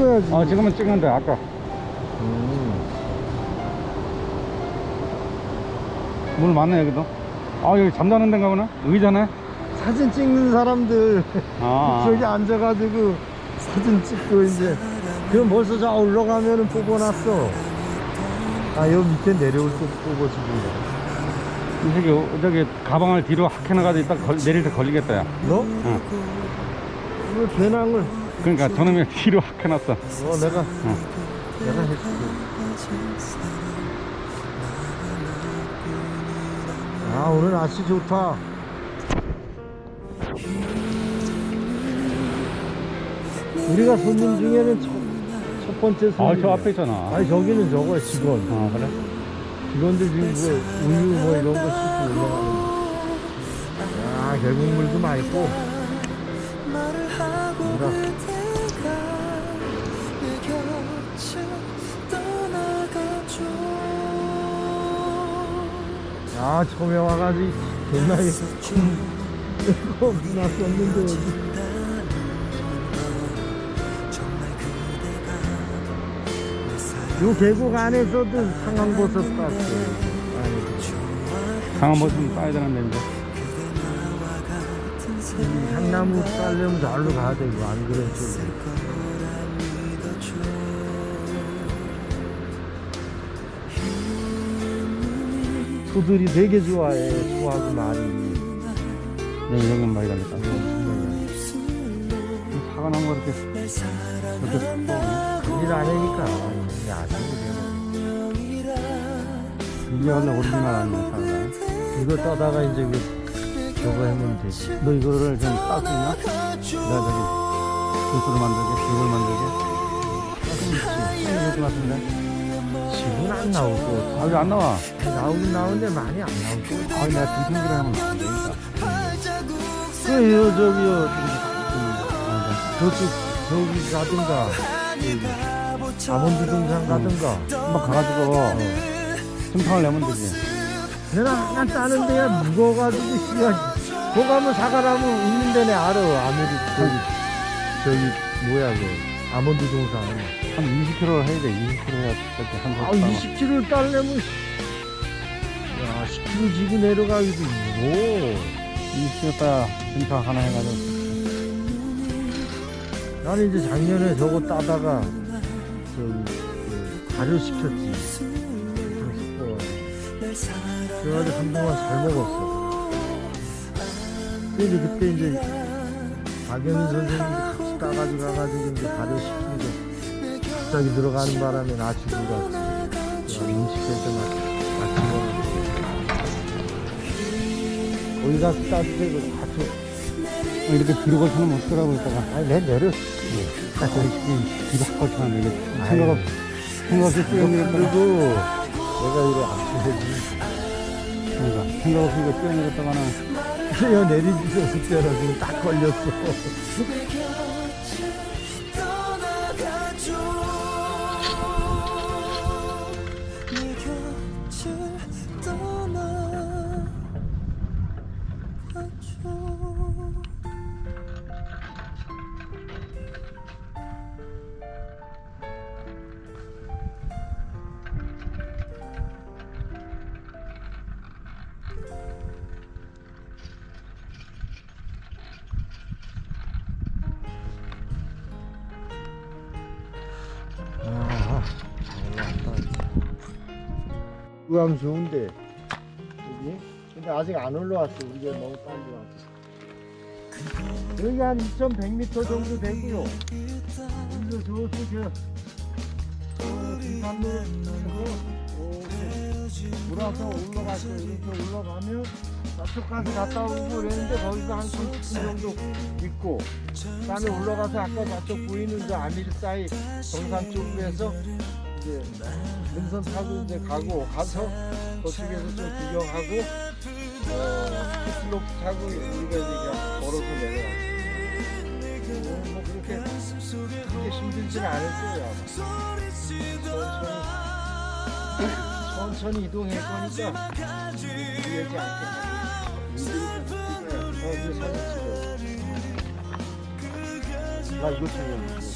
찍어야지. 아 지금은 찍는데 아까 음. 물 많네 여기도 아 여기 잠자는 데인가 보네 의자네 사진 찍는 사람들 아 저기 앉아가지고 사진 찍고 이제 그럼 벌써 저 올라가면은 뽑아놨어. 아 여기 밑에 내려올 때 뽑아주고. 저기 저기 가방을 뒤로 확 해놔가지고 이따 걸- 내릴 때 걸리겠다 야 너? 응. 왜 배낭을? 그러니까 저놈이 뒤로 확 해놨어 어 내가 응. 내가 해줄게. 아 오늘 날씨 좋다. 우리가 손님 중에는 첫, 첫 번째 손님. 아저 앞에 있잖아 아니 저기는 저거야 직원. 아 그래? 직원들 지금 뭐 우유 뭐 이런 거 싣고 올라가는. 거. 아 계곡물도 맑고. 뭐라. 아 처음에 와가지고 옛날에 이거 났었는데 여기. 요 계곡 안에서도 상황버섯 땄어요. 상한 모습 따야 되는데 이제 이 향나무 따려면 저기로 가야 되고 안 그런 쪽으로. 소들이 되게 좋아해. 소하고 말이. 여기 여기 많이 가겠다. 사과 나무 이렇게 이렇게 쏘네. 일안 하니까. 이게 아시고 이게 오리지널 아니야 사과 이거 따다가 이제 그 저거 하면 되지 너 이거를 좀 있나? 내가 저기 주스를 만들게 죽을 만들게. 있지 같은데. 지금 안거아 여기 안 나와. 나오긴 나오는데 많이 안거아 내가 등통기를 하면 안 되니까. 그래 요 저기요 아, 저쪽 저기 가든가 아몬드 등산 가든가. 한번 가가지고 등탕을 내면 되지. 내가 하나 따는 데야 무거워가지고 씨야 거 가면 사과나무 있는 데네 알아. 아무리 저기 저기 뭐야 그 아몬드 동산. 한 20km 해야 돼. 20km 해야 저기 한아 곳. 20km 따려면 씨. 야 10km 지고 내려가기도 뭐. 20km 따 등탕 하나 해가지고. 나는 이제 작년에 저거 따다가 저기 그 발효 시켰지. 싶어 그래가지고 한동안 잘 먹었어 이제 그때 이제 박영희 선생님이 같이 따가지고 가가지고 이제 발효시킨 게 갑자기 들어가는 바람에 나 죽은 것 같지 음식할 때 막, 같이 먹었어 거기 가서 따뜻하고 같이 어, 이렇게 뒤로 걸쳐놓으면 어떡하라고 했다가 아니 내 뒤로 확 걸쳐놓으면 이게 생각. 없이 생각 없이 그리고 내가 이래 아프지 그러니까 생각 없이 뛰어내렸다가는 뛰어 내리면서 그때는 지금 딱 걸렸어 우암 좋은데. 여기 근데 아직 안 올라왔어. 우리가 너무 빨리 왔어 여기 한 2,100m 정도 되고요. 여기서 저쪽에 어, 등산로 돌아서 올라갔어요 이렇게 올라가면 저쪽까지 갔다 오고 그랬는데 거기서 한 30분 정도 있고 그다음에 올라가서 아까 저쪽 보이는 저 아밀사이 정상 해서 이제 능선 타고 이제 가고 가서 저쪽에서 좀 구경하고 어 스로프 타고 우리가 이제 그냥 걸어서 내려왔어요. 어, 뭐 그렇게 그렇게 힘들진 않을 거예요. 천천히 천천히 이동할 거니까 무리하지 찍어. 나 이거 찍어.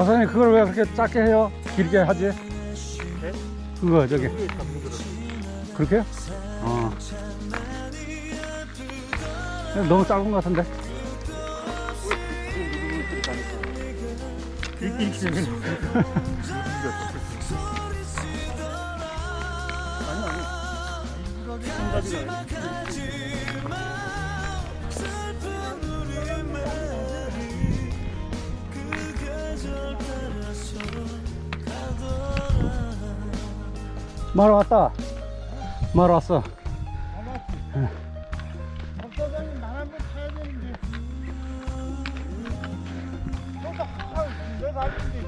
박사님 그걸 왜 그렇게 작게 해요? 길게 하지? 네? 그거 저기. 그렇게요? 어. 너무 작은 것 같은데? 아니 아니 말 왔다. 말 왔어. 박사장님 날 한번 타야 되는데 저도 아, 내가 알는데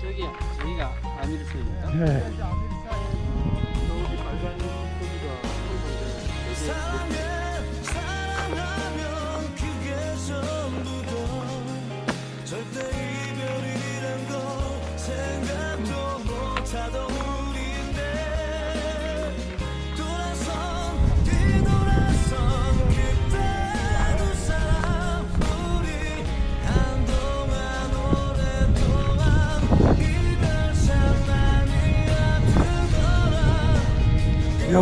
저기요, 저희가 아미르스입니다. 네.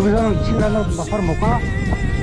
여기서는 시간을 바로 못 가? 그래도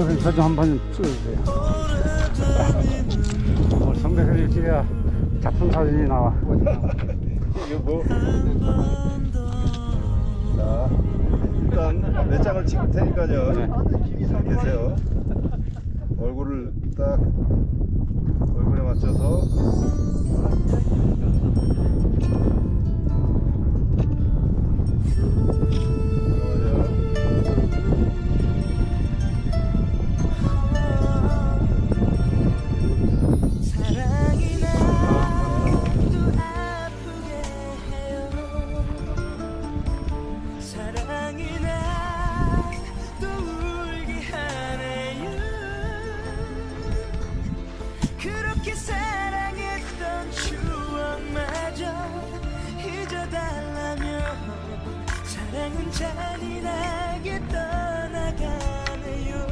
그것은 저좀 한번 찍어주세요. 뭐 성대선이 찍어야 작품 사진이 나와. 이거 뭐? 자, 일단 몇 장을 찍을 테니까요. 네. 계세요. 얼굴을 딱 얼굴에 맞춰서 잔인하게 떠나가네요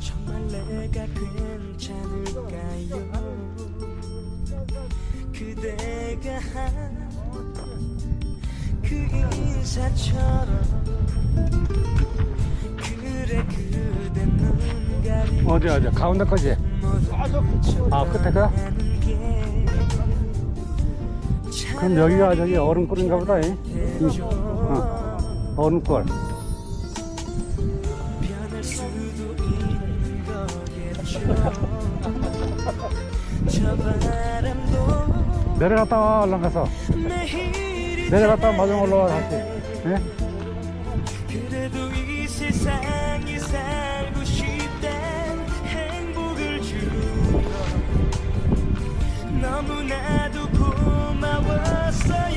정말 내가 괜찮을까요? 그대가 한 그 인사처럼 그래 그대 눈 가리 어디, 어디? 가운데 거지? 아, 끝에 거야? 그럼 여기가 저기 얼음골인가 보다. 이. 이- 어, 얼음골. 내려갔다 와, 얼른 가서. 내려갔다 와, 마중 올라와, 다시. 예? 고마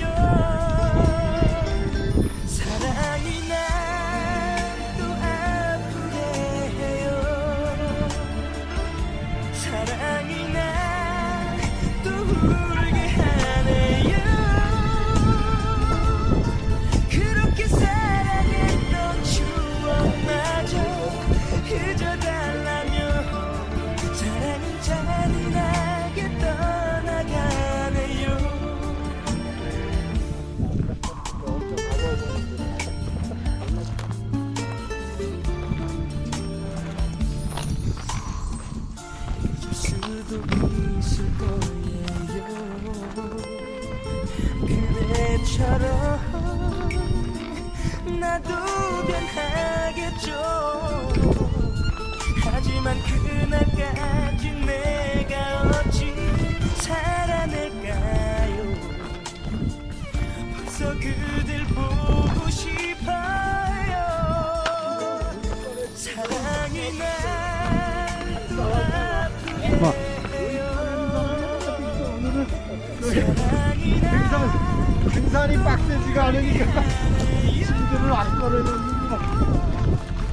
그대처럼 나도 변하겠죠. 하지만 그날까지 내가 어찌 살아낼까요? 벌써 그 등산이 빡세지가 않으니까 친구들을 안 꺼내는 거.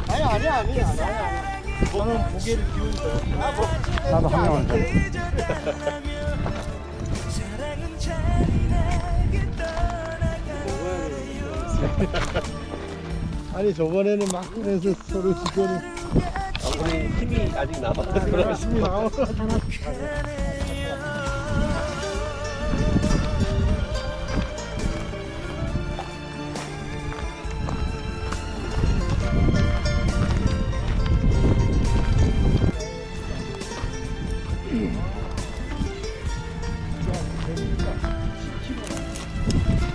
아니 아니 아니 아니 아니. 저는 고개를 기울이고. 아, 뭐. 나도 한 잔인하게 떠나가요 아니 저번에는 막 그래서 서로 지금 우리 힘이 아직 남아서 열심히 나오고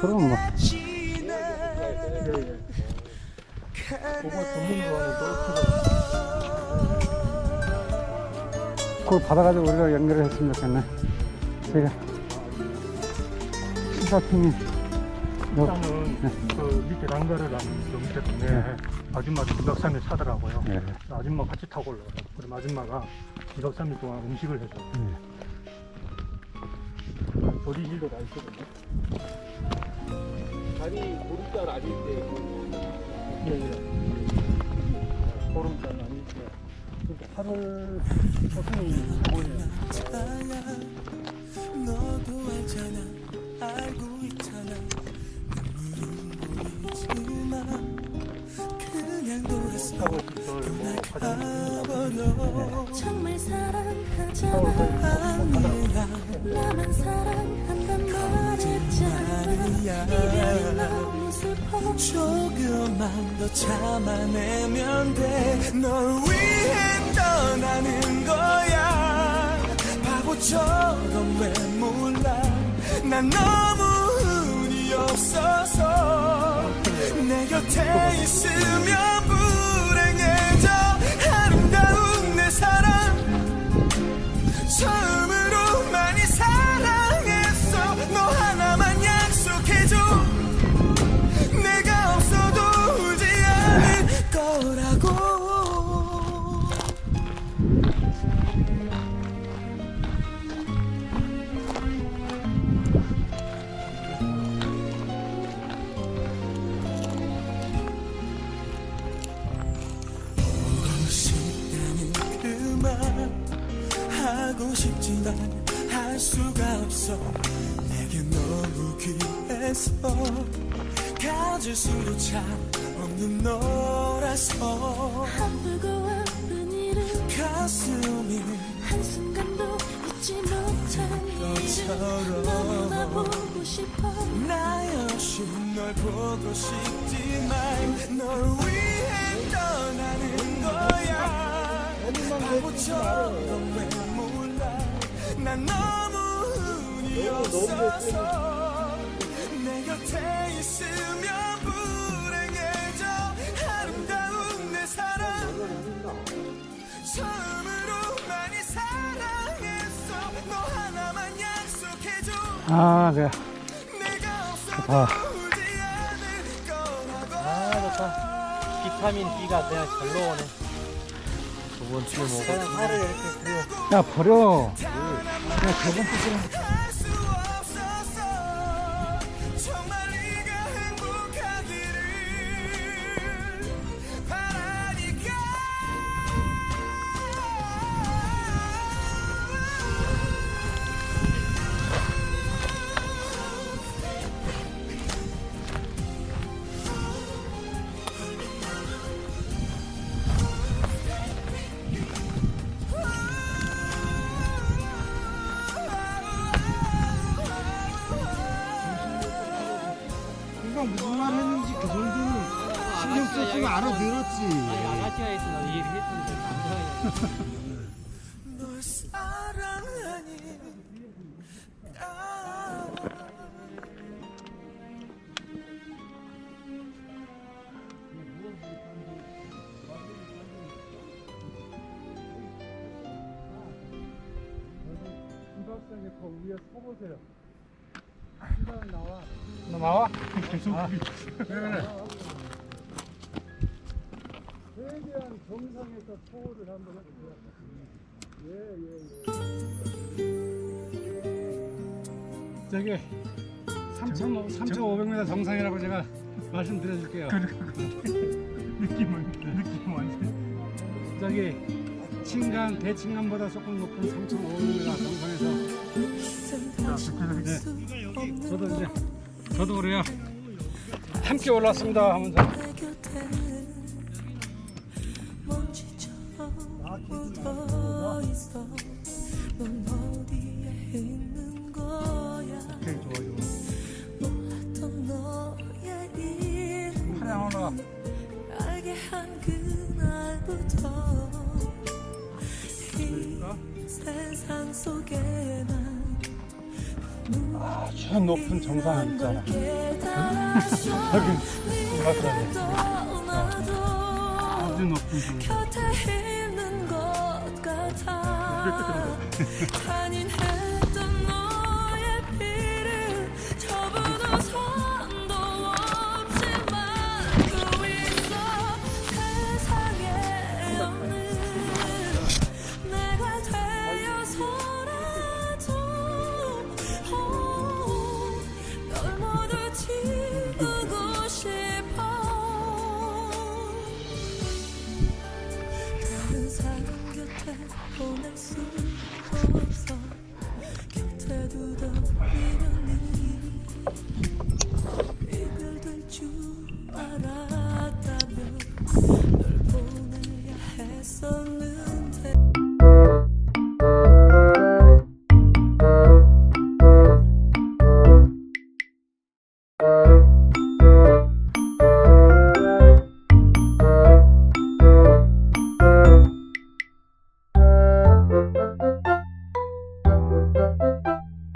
그럼 뭐 그거 듣는 거는 그걸 받아가지고 우리가 연결을 했으면 좋겠네 제가 시사팀이 여- 일단은 그 밑에 난가를 안 넘기 때문에 아줌마도 2박 3일 사더라고요. 예. 아줌마 같이 타고 올라가요. 그럼 아줌마가 2박 3일 동안 음식을 해줘. 조리실도 다 있거든요. 다리 보름달 아닐 때 예, 예. 보름달 아닐 때. 그러니까 정말 사랑하잖아 나만 사랑한단 말했잖아 이별이 너무 슬퍼. 조금만 더 참아내면 돼널 위해 떠나는 거야. 바보처럼 왜 몰라. 난 너무 운이 없어서 내 곁에 있으면 불행해져. 아름다운 내 사랑. 처음 가슴이 한순간도 잊지 못한 일은 너무나 보고 싶어. 나 역시 널 보고 싶지만 널 위해 떠나는 거야. 바보처럼 왜 몰라. 난 너무 운이 없어서 내 곁에 있으면 아 그래. 좋다. 아 좋다 비타민 B가 그냥 절로 오네. 저번 주에 먹어. 살을 이렇게 그려. 야 버려. 야 저번 주할 너 나와? 계속 최대한 정상에서 초월을 한번 해주세요. 저기 3,500m 3,500m 정상이라고 제가 말씀드려줄게요. 느낌은 느낌 완전 저기 칭강 대칭강보다 조금 높은 3,500m 정상에서 네. 저도 이제 저도 그래요. 함께 올랐습니다 하면서 그날부터 이 세상 속에 난저 높은 정상 있잖아. 네가 떠나도 아주 높은 정상. 다른 사람 곁에 보낼 수